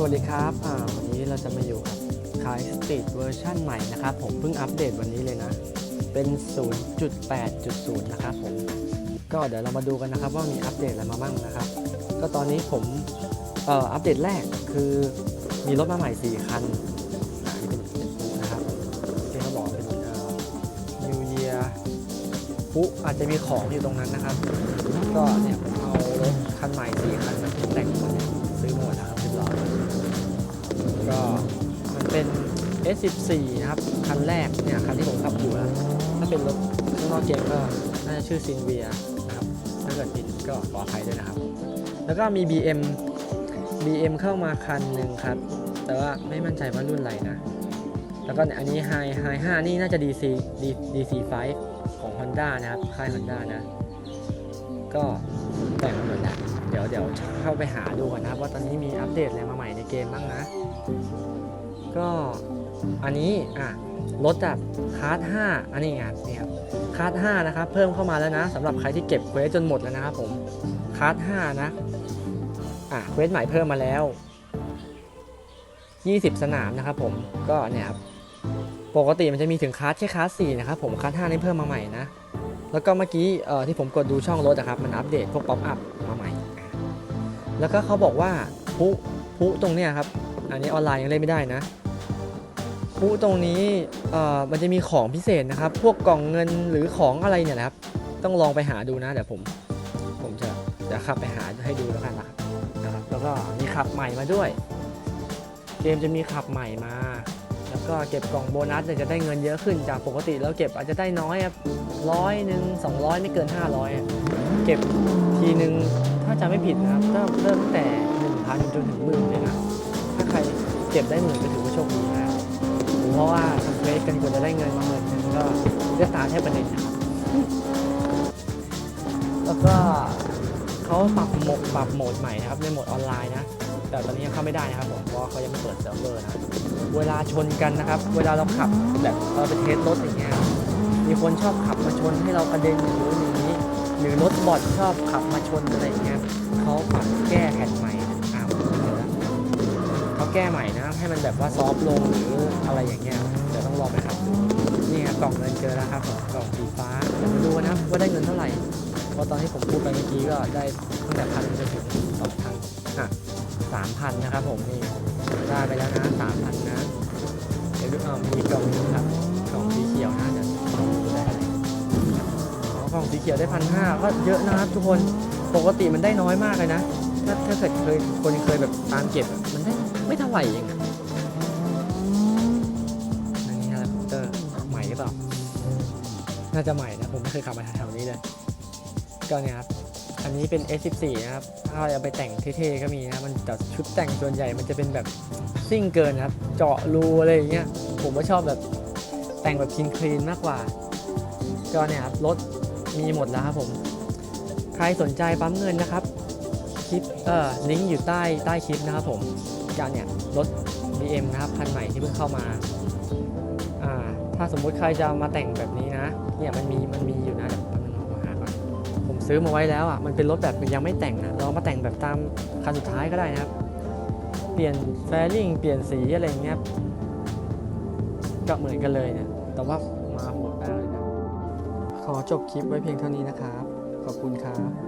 สวัสดีครับวันนี้เราจะมาอยู่กับคายสตรีทเวอร์ชันใหม่นะครับ ผมเพิ่งอัปเดตวันนี้เลยนะ เป็น 0.8.0 นะครับผม ก็เดี๋ยวเรามาดูกันนะครับว่ามีอัปเดตอะไรมาบ้างนะครับ ก็ตอนนี้ผมเอ่ออัปเดตแรกคือมีรถมาใหม่ 4 คันนี่เป็นเป็นปุ๊นะครับที่เขาบอกเป็นเอ่อ New Year ปุ๊อาจจะมีของอยู่ตรงนั้นนะครับ ก็เนี่ยผมเอารถคันใหม่ 4 คันมาแต่งหมดเนี่ยซื้อหมด S14 นะครับ คันแรกเนี่ยคันที่ผมขับอยู่นะถ้าเป็นรถข้างนอกเกมก็น่าจะชื่อซินเวียนะครับ ถ้าเกิดผิดก็ขออภัยด้วยนะครับ แล้วก็มี BM BM เข้ามาคันหนึ่งครับ แต่ว่าไม่มั่นใจว่ารุ่นอะไรนะ แล้วก็อันนี้ High High 5นี่น่าจะ DC DC5 ของ Honda นะครับ ค่าย Honda นะ ก็แต่งมาหมดแล้วเดี๋ยวเดี๋ยวเข้าไปหาดูก่อนนะครับ ว่าตอนนี้มีอัปเดตอะไรมาใหม่ในเกมบ้างนะ ก็ อันนี้อะรถจากคาร์ด5อันนี้ไงนี่ครับคาร์ด5นะครับเพิ่มเข้ามาแล้วนะสำหรับใครที่เก็บเควสจนหมดแล้วนะครับผมคาร์ด5นะอะเควสใหม่เพิ่มมาแล้ว 20 สนามนะครับผมก็เนี่ยครับปกติมันจะมีถึงคาร์ดแค่คาร์ด4นะครับผมคาร์ด5นี่เพิ่มมาใหม่นะแล้วก็เมื่อกี้เอ่อที่ผมกดดูช่องรถนะครับมันอัปเดตพวกป๊อปอัพมาใหม่ แล้วก็เขาบอกว่าพุพุตรงเนี้ยครับอันนี้ออนไลน์ยังเล่นไม่ได้นะ พุตรงนี้เอ่อมันจะมีของพิเศษนะครับ พวกกล่องเงินหรือของอะไรเนี่ยนะครับ ต้องลองไปหาดูนะเดี๋ยวผมผมจะจะขับไปหาให้ดูแล้วกันนะครับนะครับ แล้วก็มีขับใหม่มาด้วย เกมจะมีขับใหม่มาแล้วก็เก็บกล่องโบนัสเนี่ยจะได้เงินเยอะขึ้นจากปกติแล้วเก็บอาจจะได้น้อยครับร้อยหนึ่งสองร้อยไม่เกิน 500อะเก็บทีหนึ่งถ้าจำไม่ผิดนะครับก็เริ่มตั้งแต่ 1,000จนถึงหมื่นเลยนะ ถ้าใครเก็บได้หมื่นก็ถือว่าโชคดีนะ เพราะว่าทำเควสกันกว่าจะได้เงินมาหมื่นนึงก็เลือกตาแค่ประเด็นนะครับ แล้วก็เขาปรับโหมดปรับโหมดใหม่นะครับในโหมดออนไลน์นะ แต่ตอนนี้ยังเข้าไม่ได้นะครับผมเพราะเขายังไม่เปิดเซิร์ฟเวอร์นะเวลาชนกันนะครับ เวลาเราขับแบบเราไปเทสรถอย่างเงี้ยมีคนชอบขับมาชนให้เรากระเด็นอย่างนู้นอย่างนี้ หรือรถบอดชอบขับมาชนอะไรอย่างเงี้ยเขาปรับ แก้ใหม่นะให้มันแบบว่าซอฟต์ลงหรืออะไรอย่างเงี้ยเดี๋ยวต้องลองไปขับดูนี่ครับกล่องเงินเจอแล้วครับกล่องสีฟ้าเดี๋ยวมาดูนะครับว่าได้เงินเท่าไหร่เพราะตอนที่ผมพูดไปเมื่อกี้ก็ได้ตั้งแต่พันจนถึงสองพันอะสามพันนะครับผมนี่ได้ไปแล้วนะสามพันนะเดี๋ยวดูอ่ามีกล่องนึงครับกล่องสีเขียวนะเดี๋ยวลองดูได้อะไรอ๋อกล่องสีเขียวได้พันห้าก็เยอะนะครับทุกคนปกติมันได้น้อยมากเลยนะถ้าถ้าเกิดเคยคนเคยแบบตามเก็บมันได้ ไม่เท่าไหร่เองอันนี้อะไรเตอร์ใหม่หรือเปล่า น่าจะใหม่นะผมไม่เคยขับมาแถวๆนี้เลย ก็เนี่ยครับ อันนี้เป็น S14 นะครับ ถ้าเอาไปแต่งเท่ๆก็มีนะ มันแต่ชุดแต่งส่วนใหญ่มันจะเป็นแบบซิ่งเกินครับ เจาะรูอะไรอย่างเงี้ย ผมก็ชอบแบบแต่งแบบคลีนคลีนๆมากกว่า ก็เนี่ยครับรถมีหมดแล้วครับผม ใครสนใจปั๊มเงินนะครับ คลิป เอ่อ ลิงก์อยู่ใต้ใต้คลิปนะครับผม การเนี่ยรถ BM นะครับคันใหม่ที่เพิ่งเข้ามาอ่าถ้าสมมุติใครจะมาแต่งแบบนี้นะเนี่ยมันมีมันมีอยู่นะเดี๋ยวแป๊บนึงผมหาก่อนผมซื้อมาไว้แล้วอะมันเป็นรถแบบยังไม่แต่งนะเรามาแต่งแบบตามคันสุดท้ายก็ได้นะครับ เปลี่ยนแฟริ่งเปลี่ยนสีอะไรเงี้ยก็เหมือนกันเลยเนี่ยแต่ว่ามาโหดมากเลยนะขอจบคลิปไว้เพียงเท่านี้นะครับ ขอบคุณครับ